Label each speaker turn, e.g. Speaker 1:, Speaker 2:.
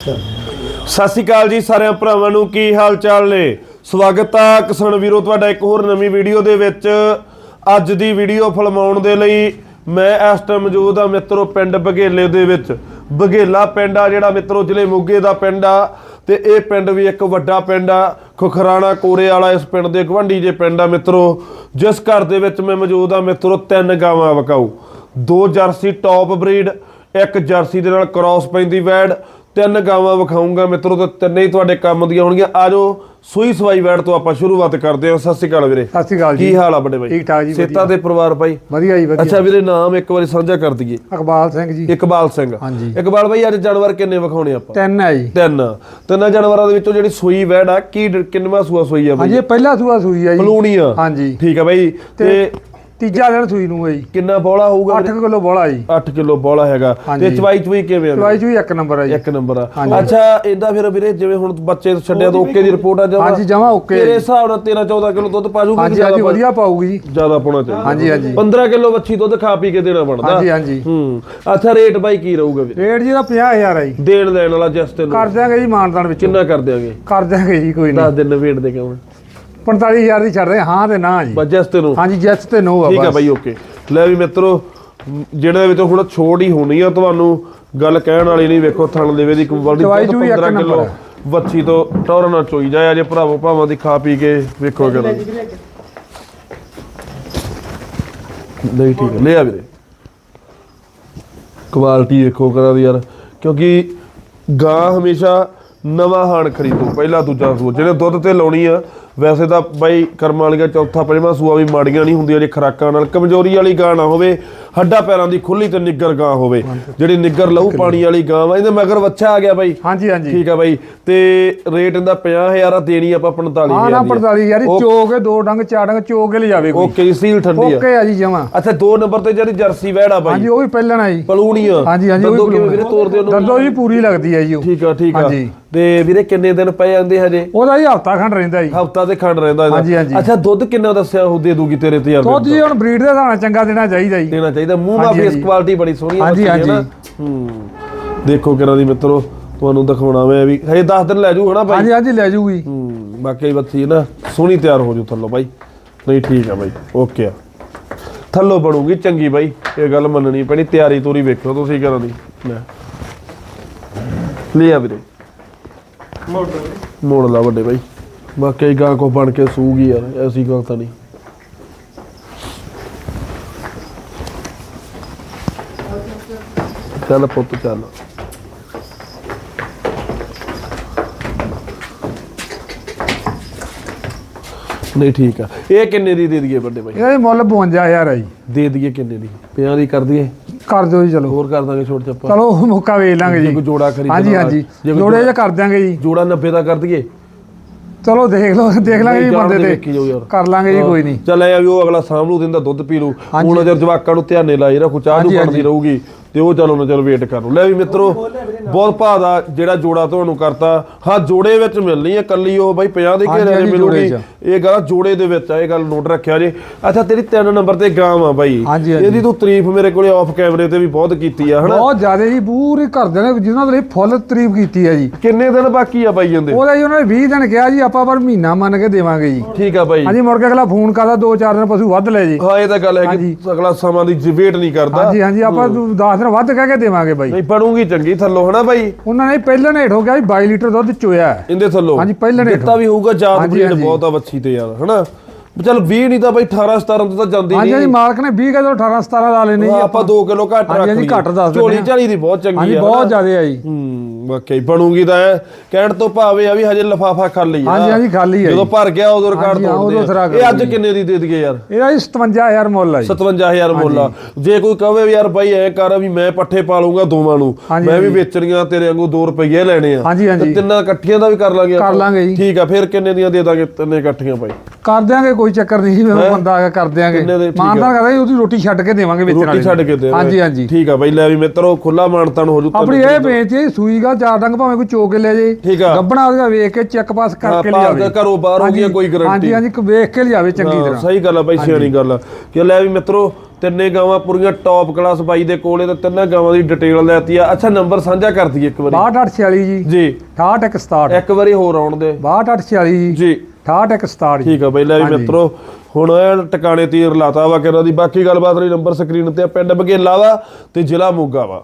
Speaker 1: ਸਤਿ ਸ਼੍ਰੀ ਅਕਾਲ ਜੀ ਸਾਰਿਆਂ ਭਰਾਵਾਂ ਨੂੰ, ਕੀ ਹਾਲ ਚਾਲ ਨੇ? ਸਵਾਗਤ ਆ ਕਿਸਾਨ ਵੀਰੋ, ਤੁਹਾਡਾ ਇੱਕ ਹੋਰ ਨਵੀਂ ਵੀਡੀਓ ਦੇ ਵਿੱਚ। ਅੱਜ ਦੀ ਵੀਡੀਓ ਫਿਲਮਾਉਣ ਦੇ ਲਈ ਮੈਂ ਇਸ ਟਾਈਮ ਮੌਜੂਦ ਆ ਮਿੱਤਰੋ ਪਿੰਡ ਬਘੇਲੇ ਦੇ ਵਿੱਚ। ਬਘੇਲਾ ਪਿੰਡ ਆ ਜਿਹੜਾ ਮਿੱਤਰੋ, ਜ਼ਿਲ੍ਹੇ ਮੋਗੇ ਦਾ ਪਿੰਡ ਆ ਤੇ ਇਹ ਪਿੰਡ ਵੀ ਇੱਕ ਵੱਡਾ ਪਿੰਡ ਆ। ਖੁਖਰਾਣਾ ਕੋਰੇ ਵਾਲਾ ਇਸ ਪਿੰਡ ਦੇ ਗਵੰਡੀ ਜੇ ਪਿੰਡ ਆ ਮਿੱਤਰੋ। ਜਿਸ ਘਰ ਦੇ ਵਿੱਚ ਮੈਂ ਮੌਜੂਦ ਆ ਮਿੱਤਰੋ, ਤਿੰਨ ਗਾਵਾਂ ਵਕਾਊ। ਦੋ ਜਰਸੀ ਟੌਪ ਬਰੀਡ ਇੱਕ ਜਰਸੀ ਦੇ ਨਾਲ ਕ੍ਰਾਸ ਪੈਂਦੀ ਵੈੜ ਤਿੰਨ ਗਾਵਾਂ ਵਿਖਾਉਂਗਾ ਮਿੱਤਰੋ ਤੇ ਤਿੰਨੇ ਹੀ ਤੁਹਾਡੇ ਕੰਮ ਦੀਆਂ ਹੋਣਗੀਆਂ। ਆਜੋ ਸੂਈ ਸਵਾਈ ਵੈੜ ਤੋਂ ਆਪਾਂ ਸ਼ੁਰੂਆਤ ਕਰਦੇ ਹਾਂ। ਸਤਿ ਸ਼੍ਰੀ ਅਕਾਲ ਵੀਰੇ।
Speaker 2: ਸਤਿ ਸ਼੍ਰੀ ਅਕਾਲ ਜੀ।
Speaker 1: ਕੀ ਹਾਲ ਆ ਵੱਡੇ ਬਾਈ?
Speaker 2: ਠੀਕ ਠਾਕ ਜੀ,
Speaker 1: ਸੇਤਾ ਦੇ ਪਰਿਵਾਰ ਭਾਈ
Speaker 2: ਵਧੀਆ ਜੀ ਵਧੀਆ।
Speaker 1: ਅੱਛਾ ਵੀਰੇ ਨਾਮ ਇੱਕ ਵਾਰੀ ਸਾਂਝਾ ਕਰ ਦਈਏ।
Speaker 2: ਇਕਬਾਲ ਸਿੰਘ ਜੀ।
Speaker 1: ਇਕਬਾਲ ਸਿੰਘ।
Speaker 2: ਹਾਂਜੀ।
Speaker 1: ਇਕਬਾਲ ਭਾਈ ਅੱਜ ਜਾਨਵਰ ਕਿੰਨੇ ਵਿਖਾਉਣੇ ਆਪਾਂ?
Speaker 2: ਤਿੰਨ ਹੈ ਜੀ।
Speaker 1: ਤਿੰਨ। ਤਿੰਨਾਂ ਜਾਨਵਰਾਂ ਦੇ ਵਿੱਚੋਂ ਜਿਹੜੀ ਸੂਈ ਵੈੜ ਆ ਕੀ ਕਿੰਨਵਾਂ ਸੂਆ ਸੂਈ ਆ ਬਾਈ?
Speaker 2: ਹਾਂਜੀ ਪਹਿਲਾ ਸੂਆ ਸੂਈ ਆ ਜੀ।
Speaker 1: ਪਲੂਣੀ ਆ
Speaker 2: ਹਾਂਜੀ।
Speaker 1: ਠੀਕ ਆ ਬਾਈ। ਤੇ
Speaker 2: ਤੀਜਾ ਦਿਨ ਸੂਈ ਨੂੰ ਹੈ ਜੀ।
Speaker 1: ਕਿੰਨਾ ਬੋਲਾ ਹੋਊਗਾ
Speaker 2: 8 ਕਿਲੋ ਬੋਲਾ ਜੀ।
Speaker 1: 8 ਕਿਲੋ ਬੋਲਾ ਹੈਗਾ। ਤੇ। ਚਵਾਈ ਚਵਾਈ ਕਿਵੇਂ ਆ?
Speaker 2: ਚਵਾਈ ਚੂਈ ਇੱਕ ਨੰਬਰ ਹੈ ਜੀ।
Speaker 1: ਇੱਕ ਨੰਬਰ ਆ। ਅੱਛਾ ਇਹਦਾ ਫਿਰ ਵੀਰੇ ਜਿਵੇਂ ਹੁਣ ਬੱਚੇ ਛੱਡਿਆ ਤਾਂ ਓਕੇ ਦੀ ਰਿਪੋਰਟ ਆ ਜਮਾ?
Speaker 2: ਹਾਂਜੀ ਜਮਾ ਓਕੇ
Speaker 1: ਤੇਰੇ ਹਿਸਾਬ ਨਾਲ 13 14 ਕਿਲੋ ਦੁੱਧ ਪਾ ਜੂਗੀ
Speaker 2: ਹਾਂਜੀ ਹਾਂਜੀ ਵਧੀਆ ਪਾਊਗੀ ਜੀ।
Speaker 1: ਜ਼ਿਆਦਾ ਪਾਉਣਾ ਚਾਹੀਦਾ।
Speaker 2: ਹਾਂਜੀ ਹਾਂਜੀ।
Speaker 1: 15 ਕਿਲੋ ਵੱਛੀ ਦੁੱਧ ਖਾ ਪੀ ਕੇ ਦੇਣਾ ਬਣਦਾ।
Speaker 2: ਹਾਂਜੀ ਹਾਂਜੀ।
Speaker 1: ਹੂੰ। ਅੱਛਾ ਰੇਟ ਬਾਈ ਕੀ ਰਹੂਗਾ ਵੀਰੇ?
Speaker 2: ਰੇਟ ਜੀ ਦਾ 50000 ਹੈ ਜੀ।
Speaker 1: ਦੇਣ ਲੈਣ ਵਾਲਾ ਜਸ ਤੈਨੂੰ
Speaker 2: ਕਰ ਦਿਆਂਗੇ ਜੀ ਮਾਨਦਾਨ ਵਿੱਚ।
Speaker 1: ਕਿੰਨਾ ਕਰ ਦਿਆਂਗੇ?
Speaker 2: ਕਰ ਦਿਆਂਗੇ ਜੀ ਕੋਈ ਨਹੀਂ।
Speaker 1: 10 ਦਿਨ ਵੇਟ ਦੇ ਕਿਉਂ
Speaker 2: 45000 ਦੀ ਛੱਡ ਰਹੇ ਹਾਂ ਤੇ ਨਾ ਜੀ।
Speaker 1: ਬਸ ਜਸ ਤੈਨੂੰ
Speaker 2: ਹਾਂਜੀ ਜੈਸ ਤੇ ਨੋ ਆ
Speaker 1: ਠੀਕ
Speaker 2: ਬਸ।
Speaker 1: ਬਾਈ ਓਕੇ ਲੈ ਵੀ ਮਿੱਤਰੋ ਜਿਹੜੇ ਵਿੱਚ ਹੁਣ ਛੋੜ ਹੀ ਹੋਣੀ ਆ ਤੁਹਾਨੂੰ ਗੱਲ ਕਹਿਣ ਵਾਲੀ ਨਹੀਂ ਵੇਖੋ ਥਣ ਦੇਵੇ ਦੀ ਕੁਆਲਿਟੀ
Speaker 2: ਚਵਾਈ ਚੂਈ ਇੱਕ
Speaker 1: 15 ਕਿਲੋ। ਵੱਛੀ ਤੋਂ ਟੌਰ ਨਾਲ ਚੋਈ ਜਾਏ ਜੇ ਭਰਾਵੋ ਭਾਵਾਂ ਦੀ ਖਾ ਪੀ ਕੇ ਵੇਖੋ ਕਿਹੜਾ ਨਹੀਂ ਠੀਕ ਹੈ ਲੈ ਆ ਵੀਰੇ। ਕੁਆਲਿਟੀ ਵੇਖੋ ਕਰਾਂ ਦੀ ਯਾਰ ਕਿਉਂਕਿ ਗਾਂ ਹਮੇਸ਼ਾ ਨਵਾਂ ਹਾਣ ਖਰੀਦੋ, ਪਹਿਲਾ ਦੂਜਾ ਸੂਆ। ਜਿਹੜੇ ਦੁੱਧ ਤੇ ਲਾਉਣੀ ਆ, ਵੈਸੇ ਤਾਂ ਬਾਈ ਕਰਮਾਂ ਵਾਲੀਆਂ ਚੌਥਾ ਪੰਜਵਾਂ ਸੂਆ ਵੀ ਮਾੜੀਆਂ ਨਹੀਂ ਹੁੰਦੀਆਂ ਜੇ ਖਰਾਕਾਂ ਨਾਲ। ਕਮਜ਼ੋਰੀ ਵਾਲੀ ਗਾਂ ਨਾ ਹੋਵੇ ਹੱਡਾਂ ਪੈਰਾਂ ਦੀ ਖੁੱਲੀ ਤੇ ਨਿੱਗਰ ਗਾਂ ਹੋਵੇ। ਜਿਹੜੀ ਨਿੱਗਰ ਲਹੂ ਪਾਣੀ ਵਾਲੀ ਗਾਂ ਵਾ ਇਹਦੇ ਮਗਰ ਵੱਛਾ ਆ ਗਿਆ ਬਾਈ।
Speaker 2: ਹਾਂਜੀ ਹਾਂਜੀ।
Speaker 1: ਠੀਕ ਆ ਬਾਈ। ਤੇ ਰੇਟ ਇਹਦਾ 50000 ਆ ਦੇਣੀ ਆਪਾਂ 45000
Speaker 2: ਹਾਂ ਨਾ
Speaker 1: ਦੀ ਆ।
Speaker 2: 45000 ਜੀ ਚੋਕ ਕੇ ਦੋ ਡੰਗ ਚਾਰ ਡੰਗ ਚੋਕ ਕੇ ਲਿਜਾਵੇ ਕੋਈ।
Speaker 1: ਓਕੇ ਜੀ ਸੀਲ ਠੰਡੀ ਆ।
Speaker 2: ਓਕੇ ਆ ਜੀ ਜਮਾ।
Speaker 1: ਅੱਛਾ ਦੋ ਨੰਬਰ ਤੇ ਜਿਹੜੀ ਜਰਸੀ ਵੈੜ ਆ ਬਾਈ।
Speaker 2: ਹਾਂਜੀ ਉਹ ਵੀ ਪਹਿਲਣ ਆ ਜੀ
Speaker 1: ਪਲੂਣੀ ਆ
Speaker 2: ਹਾਂਜੀ ਹਾਂਜੀ ਉਹ
Speaker 1: ਕਿਵੇਂ ਵੀਰੇ ਤੋਰਦੇ ਉਹਨੂੰ।
Speaker 2: ਦੰਦੋਂ ਜੀ ਪੂਰੀ ਲੱਗਦੀ ਹੈ ਜੀ ਉਹ।
Speaker 1: ਠੀਕ ਆ ਠੀਕ ਆ।
Speaker 2: ਹਾਂਜੀ।
Speaker 1: ਤੇ ਵੀਰੇ ਕਿੰਨੇ ਦਿਨ ਪਏ ਜਾਂਦੇ ਹਜੇ?
Speaker 2: ਉਹਦਾ ਜੀ ਹਫਤਾ ਖੰਡ ਰਹਿੰਦਾ ਜੀ।
Speaker 1: ਹਫਤਾ ਤੇ ਖੰਡ ਰਹਿੰਦਾ ਇਹਦਾ। ਅੱਛਾ ਦੁੱਧ ਕਿੰਨਾ ਦੱਸਿਆ ਉਹ ਦੇ ਦੂਗੀ ਤੇਰੇ ਤੇ ਯਾਰ
Speaker 2: ਦੁੱਧ ਜੀ ਹੁਣ ਬਰੀਡ ਦੇ ਹਿਸਾਬ ਨਾਲ ਚੰਗਾ ਦੇਣਾ ਚਾਹੀਦਾ ਜੀ।
Speaker 1: ਦੇਣਾ ਚਾਹੀਦਾ ਮੂੰਹ ਮਾ
Speaker 2: ਹਾਂਜੀ,
Speaker 1: ਫੇਸ
Speaker 2: ਹਾਂਜੀ।
Speaker 1: ਕੁਆਲਿਟੀ ਬੜੀ ਸੋਹਣੀ ਆ
Speaker 2: ਹਾਂਜੀ,
Speaker 1: ਬੱਚੀ ਦੀ। ਹੂੰ। ਦੇਖੋ ਕਿਹੜਾ ਦੀ ਮਿੱਤਰੋ ਤੁਹਾਨੂੰ ਦਿਖਾਉਣਾ ਮੈਂ ਵੀ। ਹਜੇ 10 ਦਿਨ ਲੈ ਜੂ ਹਨਾ ਬਾਈ
Speaker 2: ਹਾਂਜੀ ਹਾਂਜੀ ਲੈ ਜੂਗੀ।
Speaker 1: ਹੂੰ ਬਾਕੀ ਬੱਚੀ ਨਾ ਸੋਹਣੀ ਤਿਆਰ ਹੋ ਜੂ ਥੱਲੋਂ ਬਾਈ ਨਹੀਂ ਠੀਕ ਆ ਬਾਈ ਓਕੇ ਆ। ਥੱਲੋਂ ਬਣੂਗੀ ਚੰਗੀ ਬਾਈ ਇਹ ਗੱਲ ਮੰਨਣੀ ਪੈਣੀ ਤਿਆਰੀ ਤੂਰੀ ਵੇਖੋ ਤੁਸੀਂ ਕਰਾਂ ਦੀ। ਲੈ। ਲੈ ਆ ਵੀਰੇ। ਮੋੜ ਲਾ ਵੱਡੇ ਬਾਈ। ਬਾਕੀ ਗਾਂ ਕੋ ਬਣ ਕੇ ਸੂਗੀ ਯਾਰ ਐਸੀ ਗੱਲ ਤਾਂ ਨਹੀਂ। ਚੱਲ ਪੁੱਤ ਚੱਲ। ਨਹੀਂ ਠੀਕ ਆ। ਇਹ ਕਿੰਨੇ ਦੀ ਦੇ ਦਈਏ ਵੱਡੇ ਬਾਈ
Speaker 2: ਇਹਦਾ ਜੀ ਮੁੱਲ 52000 ਹੈ ਜੀ।
Speaker 1: ਦੇ ਦਈਏ ਕਿੰਨੇ ਦੀ? 50 ਦੀ ਕਰ ਦਈਏ?
Speaker 2: ਕਰ ਦਿਓ ਜੀ ਚਲੋ।
Speaker 1: ਹੋਰ ਕਰ ਦਾਂਗੇ ਛੋਟ ਚੱਪਾ।
Speaker 2: ਚਲੋ ਮੌਕਾ ਵੇਚ ਲਾਂਗੇ
Speaker 1: ਜੇ
Speaker 2: ਜੀ।
Speaker 1: ਕੋਈ ਜੋੜਾ ਖਰੀਦਣਾ
Speaker 2: ਹਾਂਜੀ ਹਾਂਜੀ।
Speaker 1: ਜੇ ਕੋਈ
Speaker 2: ਜੋੜੇ ਜੇ ਕਰ ਦਿਆਂਗੇ ਜੀ।
Speaker 1: ਜੋੜਾ 90 ਦਾ ਕਰ ਦਈਏ?
Speaker 2: ਚਲੋ ਦੇਖ ਲਓ ਦੇਖ ਲਾਂਗੇ ਜੀ
Speaker 1: ਜਾਣ
Speaker 2: ਬੰਦੇ
Speaker 1: ਦੇ
Speaker 2: ਤੇ।
Speaker 1: ਵੇਖੀ ਜਾਓ ਯਾਰ।
Speaker 2: ਕਰ ਲਾਂਗੇ ਜੀ ਕੋਈ ਨਹੀਂ।
Speaker 1: ਚੱਲ ਐ ਵੀ ਉਹ ਅਗਲਾ ਸਾਂਭਲੂ ਦਿੰਦਾ ਦੁੱਧ ਪੀ ਲੂ ਹੁਣ ਅਜਰ ਜਵਾਕਾਂ ਨੂੰ ਧਿਆਨੇ ਲਾਈ ਰੱਖੋ ਚਾਹ ਨੂੰ
Speaker 2: ਹਾਂਜੀ,
Speaker 1: ਬਣਦੀ ਰਹੂਗੀ ਤੇ ਉਹ ਚਲੋ ਨਾ ਚਲ ਵੇਟ ਕਰ ਲਓ। ਲੈ ਵੀ ਮਿੱਤਰੋ ਬਹੁਤ ਭਾਅ ਦਾ ਜਿਹੜਾ ਜੋੜਾ ਤੁਹਾਨੂੰ ਕਰਤਾ ਹਾਂ ਜੋੜੇ ਵਿੱਚ ਮਿਲਣੀ ਹੈ ਕੱਲੀ ਉਹ ਬਾਈ 50 ਦੇ ਘੇਰੇ
Speaker 2: ਹਾਂਜੀ,
Speaker 1: ਮਿਲੂਗੀ। ਇਹ ਗੱਲ ਜੋੜੇ ਦੇ ਵਿੱਚ ਆ ਇਹ ਗੱਲ ਨੋਟ ਰੱਖਿਆ ਜੇ। ਅੱਛਾ ਤੇਰੀ 3 ਨੰਬਰ ਤੇ ਗਾਂ ਆ ਬਾਈ। ਇਹਦੀ ਤੂੰ ਤਾਰੀਫ ਮੇਰੇ ਕੋਲੇ ਆਫ ਕੈਮਰੇ ਤੇ ਵੀ ਬਹੁਤ ਕੀਤੀ ਆ ਹਨਾ?
Speaker 2: ਬਹੁਤ ਜ਼ਿਆਦਾ ਜੀ ਪੂਰੀ ਕਰਦੇ ਨੇ ਜਿਨ੍ਹਾਂ ਦੇ ਲਈ ਫੁੱਲ ਤਾਰੀਫ ਕੀਤੀ ਹੈ ਜੀ।
Speaker 1: ਕਿੰਨੇ ਦਿਨ ਬਾਕੀ ਆ ਬਾਈ ਜਾਂਦੇ
Speaker 2: ਉਹਦਾ ਜੀ ਉਹਨਾਂ ਨੇ 20 ਦਿਨ ਕਿਹਾ ਜੀ ਆਪਾਂ ਪਰ ਮਹੀਨਾ ਮੰਨ ਕੇ ਦੇਵਾਂਗੇ ਜੀ।
Speaker 1: ਠੀਕ ਆ ਬਾਈ।
Speaker 2: ਹਾਂਜੀ ਮੁੜ ਕੇ ਅਗਲਾ ਫੋਨ ਕਰਦਾ ਦੋ ਚਾਰ ਦਿਨ ਪਸ਼ੂ ਵੱਧ ਲੈ ਜੀ।
Speaker 1: ਹਾਂ ਇਹ ਤਾਂ ਗੱਲ ਹੈ ਕਿ। ਅਗਲਾ ਸਮਾਂ ਦੀ ਵੇਟ ਨਹੀਂ ਕਰਦਾ।
Speaker 2: ਹਾਂਜੀ ਹਾਂਜੀ ਆਪਾਂ 10 ਦਿਨ ਵੱਧ ਕਹਿ ਕੇ ਦੇਵਾਂਗੇ ਬਾਈ।
Speaker 1: ਨਹੀਂ ਬਣੂਗੀ ਚੰਗੀ ਥੱਲੋਂ ਹਨਾ ਬਾਈ?
Speaker 2: ਉਹਨਾਂ ਨੇ ਪਹਿਲਾਂ ਨੇ ਹੇਠ ਹੋ ਗਿਆ ਜੀ 22 ਲੀਟਰ ਦੁੱਧ ਚੋਇਆ ਹੈ।
Speaker 1: ਇਹਦੇ ਥੱਲੋਂ।
Speaker 2: ਹਾਂਜੀ, ਪਹਿਲਾਂ ਨੇ
Speaker 1: ਦਿੱਤਾ ਵੀ ਹੋਊਗਾ ਜਾਤ
Speaker 2: ਹਾਂਜੀ,
Speaker 1: ਬਰੀਡ
Speaker 2: ਹਾਂਜੀ।
Speaker 1: ਬਹੁਤ ਆ ਵੱਛੀ ਤੇ ਯਾਰ ਹਨਾ? ਚੱਲ 20 ਨਹੀਂ ਤਾਂ ਬਾਈ 18 17 ਤੋਂ ਤਾਂ ਜਾਂਦੀ
Speaker 2: ਹਾਂਜੀ ਹਾਂਜੀ
Speaker 1: ਨਹੀਂ
Speaker 2: ਮਾਲਕ ਨੇ 20 ਕਿਲੋ 18 17 ਲਾ ਲੈਣੇ
Speaker 1: ਆਪਾਂ 2 ਕਿਲੋ ਘੱਟ
Speaker 2: ਹਾਂਜੀ,
Speaker 1: ਰੱਖ
Speaker 2: ਹਾਂਜੀ,
Speaker 1: ਲਈ
Speaker 2: ਘੱਟ ਦੱਸ ਦਿੰਦੇ
Speaker 1: ਝੋਲੀ। ਝਾਲੀ ਦੀ ਬਹੁਤ ਚੰਗੀ
Speaker 2: ਹਾਂਜੀ
Speaker 1: ਆ
Speaker 2: ਬਹੁਤ
Speaker 1: ਹਨਾ?
Speaker 2: ਜ਼ਿਆਦਾ ਆ ਜੀ।
Speaker 1: ਹੂੰ। ਵਾਕਈ ਬਣੂਗੀ ਤਾਂ ਐਂ। ਕਹਿਣ ਤੋਂ ਭਾਵੇਂ ਆ ਵੀ ਹਜੇ ਲਫਾਫਾ ਖਾਲੀ ਆ
Speaker 2: ਹਾਂਜੀ, ਹਾਂਜੀ, ਖਾਲੀ ਆ
Speaker 1: ਜਦੋਂ। ਭਰ ਗਿਆ ਉਦੋਂ ਰਿਕਾਰਡ
Speaker 2: ਹਾਂਜੀ, ਹਾਂ, ਉਦੋਂ
Speaker 1: ਤੋੜਦੇ ਆ। ਇਹ ਅੱਜ। ਕਿੰਨੇ ਦੀ ਦੇ ਦਈਏ ਯਾਰ
Speaker 2: ਇਹਦਾ ਜੀ 57000 ਮੁੱਲ ਆ ਜੀ
Speaker 1: 57000 ਮੁੱਲ ਆ ਜੇ ਕੋਈ ਕਹੇ ਵੀ ਯਾਰ ਬਾਈ ਐ ਕਰ ਵੀ ਮੈਂ ਪੱਠੇ ਪਾ ਲੂੰਗਾ ਦੋਵਾਂ ਨੂੰ
Speaker 2: ਹਾਂਜੀ,
Speaker 1: ਮੈਂ ਵੀ। ਵੇਚਣੀਆਂ ਤੇਰੇ ਵਾਂਗੂ 2 ਰੁਪਏ ਲੈਣੇ ਆ
Speaker 2: ਹਾਂਜੀ, ਹਾਂਜੀ।
Speaker 1: ਤੇ ਤਿੰਨਾਂ ਇਕੱਠੀਆਂ ਦਾ ਵੀ ਕਰ ਲਾਂਗੇ
Speaker 2: ਕਰ
Speaker 1: ਆਪਾਂ।
Speaker 2: ਲਾਂਗੇ ਜੀ।
Speaker 1: ਠੀਕ ਆ ਫਿਰ ਕਿੰਨੇ ਦੀਆਂ ਦੇ ਦਾਂਗੇ ਤਿੰਨੇ ਇਕੱਠੀਆਂ ਬਾਈ
Speaker 2: ਕਰ ਦਿਆਂਗੇ ਕੋਈ ਚੱਕਰ ਨਹੀਂ ਜੀ ਮੈਨੂੰ ਬੰਦਾ ਆ ਗਿਆ ਕਰ ਦਿਆਂਗੇ।
Speaker 1: ਕਿੰਨੇ ਦੇ? ਠੀਕ ਆ।
Speaker 2: ਮਾਨਦਾਰ ਕਰਦਾ ਜੀ ਉਹਦੀ ਰੋਟੀ ਛੱਡ ਕੇ ਦੇਵਾਂਗੇ ਵੇਚਣ
Speaker 1: ਰੋਟੀ
Speaker 2: ਵਾਲੇ
Speaker 1: ਛੱਡ ਕੇ ਦੇ
Speaker 2: ਹਾਂਜੀ ਹਾਂਜੀ।
Speaker 1: ਠੀਕ ਆ ਬਾਈ ਲੈ ਵੀ ਮਿੱਤਰੋ ਖੁੱਲਾ ਮਾਨਤਨ ਹੋ ਜੂ।
Speaker 2: ਆਪਣੀ ਇਹ ਬੇਨਤੀ ਸੂਈ ਗਾ ਚਾਰ ਡੰਗ ਭਾਵੇਂ ਕੋਈ ਚੋਕ ਕੇ ਲੈ ਜੇ।
Speaker 1: ਠੀਕ ਆ।
Speaker 2: ਗੱਬਣਾ ਉਹਦਾ ਵੇਖ ਕੇ ਚੈੱਕ ਪਾਸ ਕਰਕੇ
Speaker 1: ਹਾਂ,
Speaker 2: ਲਿਆਵੇ।
Speaker 1: ਪਾਸ ਘਰੋਂ ਬਾਹਰ ਹੋ ਗਈ
Speaker 2: ਹਾਂਜੀ,
Speaker 1: ਕੋਈ guarantee।
Speaker 2: ਹਾਂਜੀ ਹਾਂਜੀ ਵੇਖ ਕੇ ਲਿਆਵੇ ਚੰਗੀ
Speaker 1: ਹਾਂ,
Speaker 2: ਤਰ੍ਹਾਂ।
Speaker 1: ਸਹੀ ਗੱਲ ਆ ਬਾਈ ਸਿਆਣੀ ਗੱਲ ਆ। ਕਿ ਲੈ ਵੀ ਮਿੱਤਰੋ ਤਿੰਨੇ ਗਾਵਾਂ ਪੂਰੀਆਂ ਟੌਪ ਕਲਾਸ ਬਾਈ ਦੇ ਕੋਲੇ ਤੇ ਤਿੰਨਾਂ ਗਾਵਾਂ ਦੀ ਡਿਟੇਲ ਲੈਤੀ ਆ। ਅੱਛਾ ਨੰਬਰ ਸਾਂਝਾ ਕਰ ਦਈਏ ਇੱਕ ਵਾਰੀ।
Speaker 2: 6246 ਜੀ।
Speaker 1: ਜੀ।
Speaker 2: 6867
Speaker 1: ਇੱਕ ਵਾਰੀ ਹੋਰ ਆਉਣ ਦੇ।
Speaker 2: 6246 ਜੀ।
Speaker 1: ਜੀ।
Speaker 2: 6867 ਜੀ
Speaker 1: ਠੀਕ ਆ ਬਈ ਲੈ ਵੀ। ਮਿੱਤਰੋ ਹੁਣ ਇਹ ਟਿਕਾਣੇ ਤੀਰ ਲਾਤਾ ਵਾ ਕਿਹਨਾਂ ਦੀ ਬਾਕੀ ਗੱਲਬਾਤ ਲਈ ਨੰਬਰ ਸਕਰੀਨ ਤੇ ਆ, ਪਿੰਡ ਬਗੇਲਾ ਵਾ ਤੇ ਜ਼ਿਲ੍ਹਾ ਮੋਗਾ ਵਾ